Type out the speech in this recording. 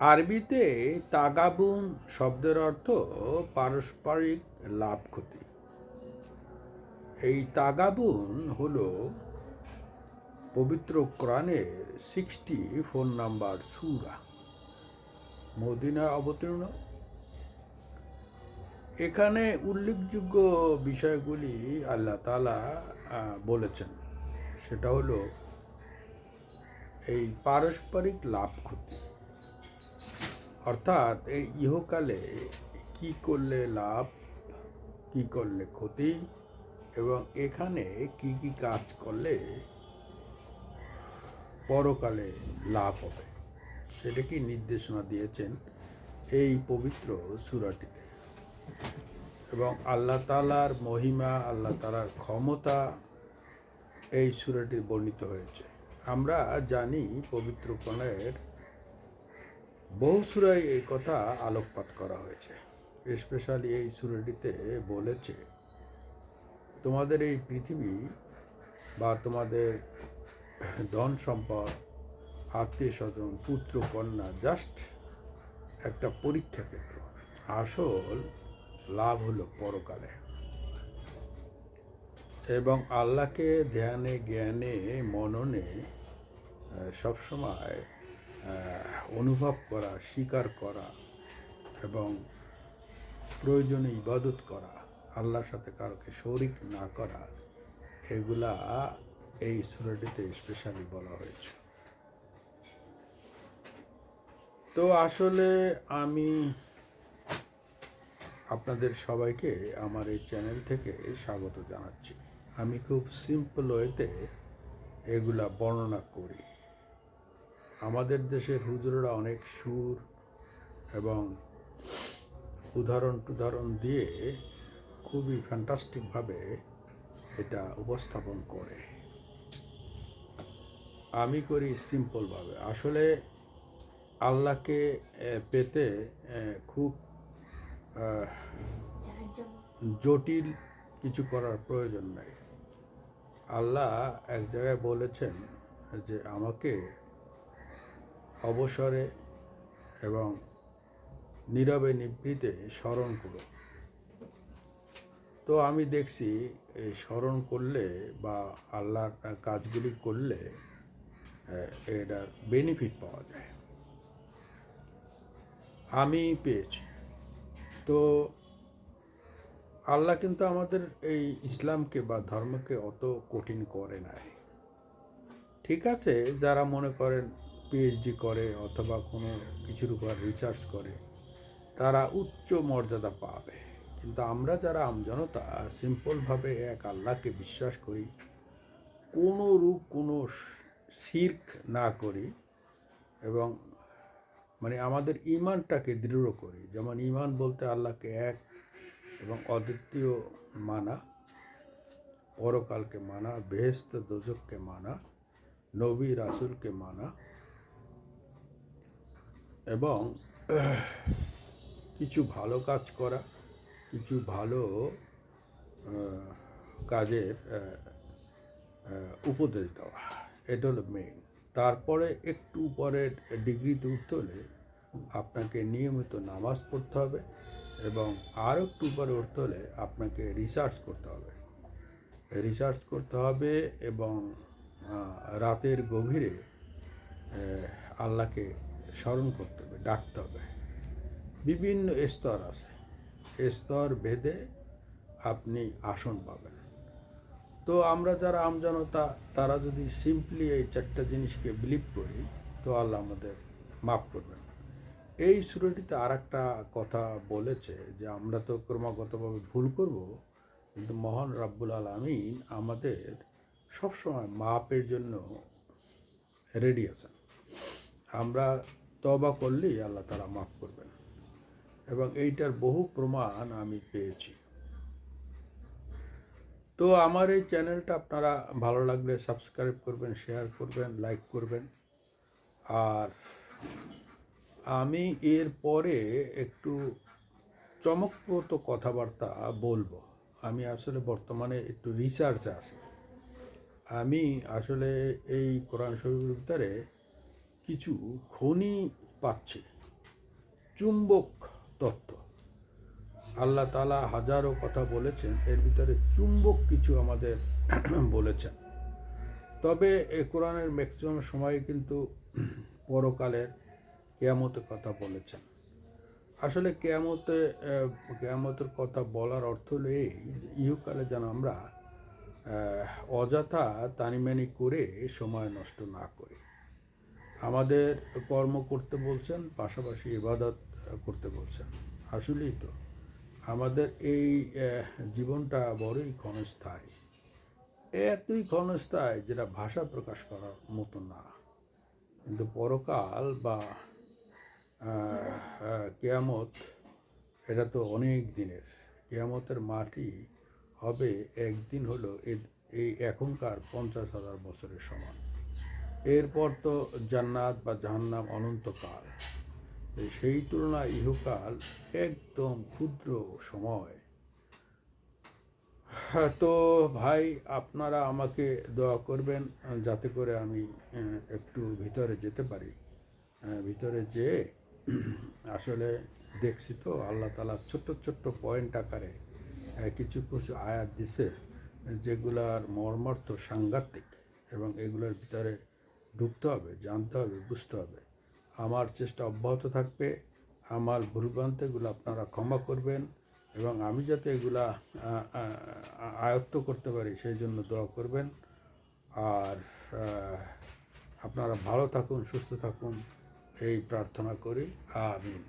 আরবিতে তাগাবুন শব্দের অর্থ পারস্পরিক লাভ ক্ষতি। এই তাগাবুন হলো পবিত্র কোরআনের সিক্সটি ফোন নাম্বার সুরা। মদিনায় অবতীর্ণ। এখানে উল্লেখযোগ্য বিষয়গুলি আল্লাহ তালা বলেছেন। সেটা হলো এই পারস্পরিক লাভ ক্ষতি। অর্থাৎ এই ইহকালে কি করলে লাভ, কি করলে ক্ষতি, এবং এখানে কি কি কাজ করলে পরকালে লাভ হবে, সেটা কি নির্দেশনা দিয়েছেন এই পবিত্র সুরাটিতে। এবং আল্লাহ তালার মহিমা, আল্লাহ তালার ক্ষমতা এই সুরাটি বর্ণিত হয়েছে। আমরা জানি পবিত্র কোণের বহু সুরায় এই কথা আলোকপাত করা হয়েছে। স্পেশালি এই সুরাটিতে বলেছে, তোমাদের এই পৃথিবী বা তোমাদের ধন সম্পদ আত্মীয় স্বজন পুত্র, কন্যা জাস্ট একটা পরীক্ষা ক্ষেত্র। আসল লাভ হলো পরকালে। এবং আল্লাহকে ধ্যানে, জ্ঞানে, মননে সবসময় অনুভব করা, স্বীকার করা এবং প্রয়োজনে ইবাদত করা, আল্লাহর সাথে কারোকে শরিক না করা, এগুলা এই সুরাটিতে স্পেশালি বলা হয়েছে। তো আসলে আমি আপনাদের সবাইকে আমার এই চ্যানেল থেকে স্বাগত জানাচ্ছি। আমি খুব সিম্পল ওয়েতে এগুলা বর্ণনা করি। আমাদের দেশের হুজুররা অনেক সুর এবং উদাহরণ টুদাহরণ দিয়ে খুবই ফ্যান্টাস্টিকভাবে এটা উপস্থাপন করে। আমি করি সিম্পলভাবে আসলে আল্লাহকে পেতে খুব জটিল কিছু করার প্রয়োজন নাই। আল্লাহ এক জায়গায় বলেছেন যে আমাকে অবসরে এবং নীরবে নিবৃতে স্মরণ করো। তো আমি দেখছি, এই স্মরণ করলে বা আল্লাহর কাজগুলি করলে এটার বেনিফিট পাওয়া যায়। আমি পেয়েছি। তো আল্লাহ কিন্তু আমাদের এই ইসলামকে বা ধর্মকে অত কঠিন করে নাই। ঠিক আছে, যারা মনে করেন পিএইচডি করে অথবা কোনো কিছুর উপর রিসার্চ করে, তারা উচ্চ মর্যাদা পাবে। কিন্তু আমরা যারা আমজনতা সিম্পলভাবে এক আল্লাহকে বিশ্বাস করি, কোনো রূপ, কোনো শির্ক না করি এবং মানে আমাদের ইমানটাকে দৃঢ় করি। যেমন ইমান বলতে আল্লাহকে এক এবং অদ্বিতীয় মানা, পরকালকে মানা বেহেস্ত দোজককে মানা, নবী রাসুলকে মানা এবং, কিছু ভালো কাজ করা, কিছু ভালো কাজের উপদেশ দেওয়া, এটা হলো মেইন তারপরে একটু উপরের ডিগ্রিতে উঠতে হলে আপনাকে নিয়মিত নামাজ পড়তে হবে এবং আরও একটু উপরে উঠতে হলে আপনাকে রিসার্চ করতে হবে। রিসার্চ করতে হবে এবং রাতের গভীরে আল্লাহকে স্মরণ করতে ডাকতে হবে। বিভিন্ন স্তর আছে। স্তর ভেদে আপনি আসন পাবেন। তো আমরা যারা আমজনতা, তারা যদি সিম্পলি এই চারটা জিনিসকে বিলিভ করি, তো আল্লাহ আমাদের মাফ করবেন। এই সুরটিতে আর একটা কথা বলেছে যে, আমরা তো ক্রমাগতভাবে ভুল করব, কিন্তু মহান রাব্বুল আলমিন আমাদের সবসময় মাপের জন্য রেডি আছেন। আমরা তবা করলেই আল্লাহ তারা মাফ করবেন। এবং এইটার বহু প্রমাণ আমি পেয়েছি। তো আমার এই চ্যানেলটা আপনারা ভালো লাগলে সাবস্ক্রাইব করবেন, শেয়ার করবেন, লাইক করবেন। আর আমি এর পরে একটু চমকপ্রদ কথাবার্তা বলব। আমি আসলে বর্তমানে একটু রিসার্চে আছি। আমি আসলে এই কোরআন শরীফের ভিতরে কিছু খনি পাচ্ছে। চুম্বক তত্ত্ব। আল্লাহ তালা হাজারো কথা বলেছেন, এর ভিতরে চুম্বক কিছু আমাদের বলেছেন। তবে এ কোরআনের ম্যাক্সিমাম সময় কিন্তু পরকালের কেয়ামতের কথা বলেছেন। আসলে কেয়ামতে কেয়ামতের কথা বলার অর্থ হলো এই যে ইহকালে যেন আমরা অযথা তানিমানি করে সময় নষ্ট না করি। আমাদের কর্ম করতে বলছেন, পাশাপাশি ইবাদত করতে বলছেন। আসলেই তো, আমাদের এই জীবনটা বড়ই ক্ষণস্থায়ী। এতই ক্ষণস্থায়ী যেটা ভাষা প্রকাশ করার মতো না। কিন্তু পরকাল বা কেয়ামত, এটা তো অনেক দিনের। কেয়ামতের মাটি হবে একদিন হলো এই এখনকার পঞ্চাশ হাজার বছরের সমান। এরপর তো জান্নাত বা জাহান্নাম অনন্তকাল। সেই তুলনায় ইহকাল একদম ক্ষুদ্র সময়। তো ভাই, আপনারা আমাকে দোয়া করবেন যাতে করে আমি একটু ভিতরে যেতে পারি। ভিতরে যেয়ে আসলে দেখছি তো আল্লাহ তালা ছোট্ট ছোট্ট পয়েন্ট আকারে কিছু কিছু আয়াত দিছে, যেগুলার মর্মার্থ সাংঘাতিক এবং এগুলোর ভিতরে ঢুকতে হবে, জানতে হবে, বুঝতে হবে। আমার চেষ্টা অব্যাহত থাকবে, আমার ভুলভ্রান্তিগুলো আপনারা ক্ষমা করবেন এবং আমি যাতে এগুলা আয়ত্ত করতে পারি, সেই জন্য দোয়া করবেন। আর আপনারা ভালো থাকুন, সুস্থ থাকুন, এই প্রার্থনা করি, আমিন।